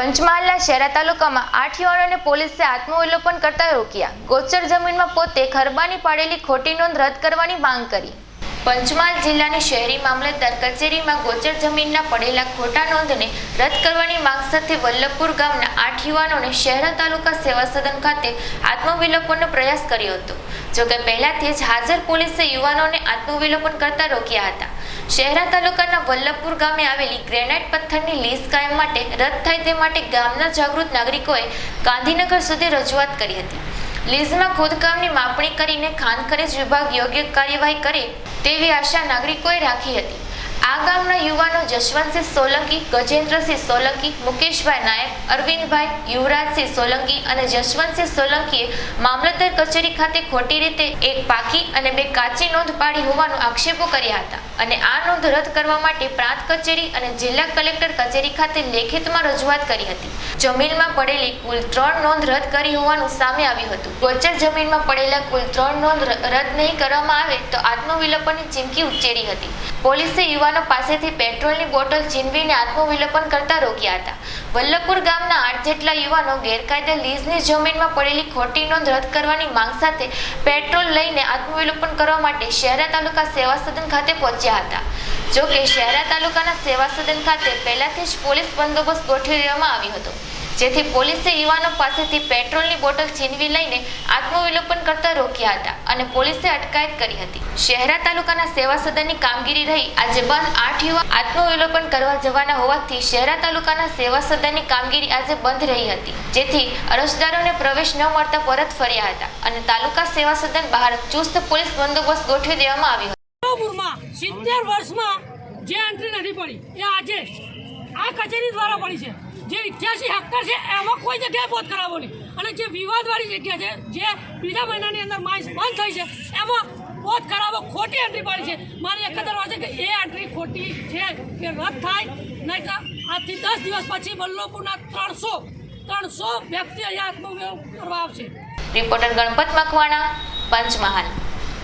પંચમહાલના શેરા તાલુકામાં આઠ યુવાનોને પોલીસે આત્મવિલોપન કરતા રોક્યા. ગોચર જમીનમાં પોતે ખરબાની પાડેલી ખોટી નોંધ રદ કરવાની માંગ કરી. પંચમહાલ જિલ્લાની શહેરી મામલતદાર કચેરીમાં ગોચર જમીનના પડેલા ખોટા નોંધને રદ કરવાની માંગ સાથે વલ્લભપુર ગામના આઠ યુવાનોને શહેરા તાલુકા સેવા સદન ખાતે આત્મવિલોપનનો પ્રયાસ કર્યો હતો. જોકે પહેલાથી જ હાજર પોલીસે યુવાનોને આત્મવિલોપન કરતા રોક્યા હતા. શહેરા તાલુકાના વલ્લભપુર ગામે આવેલી ગ્રેનાઇટ પથ્થરની લીઝ કાયમ માટે રદ થાય તે માટે ગામના જાગૃત નાગરિકોએ ગાંધીનગર સુધી રજૂઆત કરી હતી. લીઝમાં ખોદકામની માપણી કરીને ખાનખનીજ વિભાગ યોગ્ય કાર્યવાહી કરે તેવી આશા નાગરિકોએ રાખી હતી. આ ગામના યુવાનો જશવંતસિંહ સોલંકી, ગજેન્દ્રસિંહ સોલંકી, મુકેશભાઈ નાયક, અરવિંદભાઈ યુવરાજસિંહ સોલંકી અને જશવંતસિંહ સોલંકીએ મામલતદાર કચેરી ખાતે ખોટી રીતે એક પાકી અને બે કાચી નોંધ પાડી હોવાનો આક્ષેપો કર્યા હતા. અને આ નોંધ રદ કરવા માટે પ્રાંત કચેરી અને જિલ્લા કલેક્ટર કચેરી ખાતે લેખિતમાં રજૂઆત કરી હતી. જમીનમાં પડેલી કુલ ત્રણ નોંધ રદ કરી હોવાનું સામે આવ્યું હતું. ગોચર જમીનમાં પડેલા કુલ ત્રણ નોંધ રદ નહીં કરવામાં આવે તો આત્મવિલોપનની ચીમકી ઉચ્ચેરી હતી. પોલીસે યુવાનો પાસેથી પેટ્રોલની બોટલ છીનવીને આત્મવિલોપન કરતા રોક્યા હતા. વલ્લભપુર ગામના આઠ જેટલા યુવાનો ગેરકાયદે લીઝની જમીનમાં પડેલી ખોટી નોંધ રદ કરવાની માંગ સાથે પેટ્રોલ લઈને આત્મવિલોપન કરવા માટે શહેરા તાલુકા સેવા સદન ખાતે પહોંચ્યા હતા. જો કે શહેરા તાલુકાના સેવા સદન ખાતે પહેલાથી જ પોલીસ બંદોબસ્ત ગોઠવી દેવામાં આવ્યો હતો. જેથી પોલીસે યુવાનો પાસેથી પેટ્રોલની બોટલ છીનવી લઈને આત્મવિલોપન કરતા રોક્યા હતા અને પોલીસે અટકાયત કરી હતી. શહેરા તાલુકાના સેવા સદનની કામગીરી રહી આજે બંધ આઠ યુવા આત્મવિલોપન કરવા જવાના હોવાથી શહેરા તાલુકાના સેવા સદનની કામગીરી આજે બંધ રહી હતી. જેથી અરજદારોને પ્રવેશ ન મળતા પરત ફર્યા હતા અને તાલુકા સેવા સદન બહાર ચુસ્ત પોલીસ બંદોબસ્ત ગોઠવી દેવામાં આવ્યો હતો. સિત્તેર જે એન્ટ્રી નથી પડી, એ આજે આ કચેરી દ્વારા પડી છે. જે ઇઠ્યાસી હેક્ટર છે, એમાં કોઈ જગ્યાએ બોધ કરાવો નહીં. અને જે વિવાદવાળી જગ્યા છે, જે બીજા મહિનાની અંદર માઇન્સ બંધ થઈ છે, એમાં બોધ કરાવો ખોટી એન્ટ્રી પાડી છે. મારી એક વાત છે કે એ એન્ટ્રી ખોટી છે કે રદ થાય નહીં તો આજથી દસ દિવસ પછી વલ્લભપુરના ત્રણસો ત્રણસો વ્યક્તિ અહીંયા આત્મવ્યવ કરવા આવશે. રિપોર્ટર ગણપત મકવાણા, પંચમહાલ.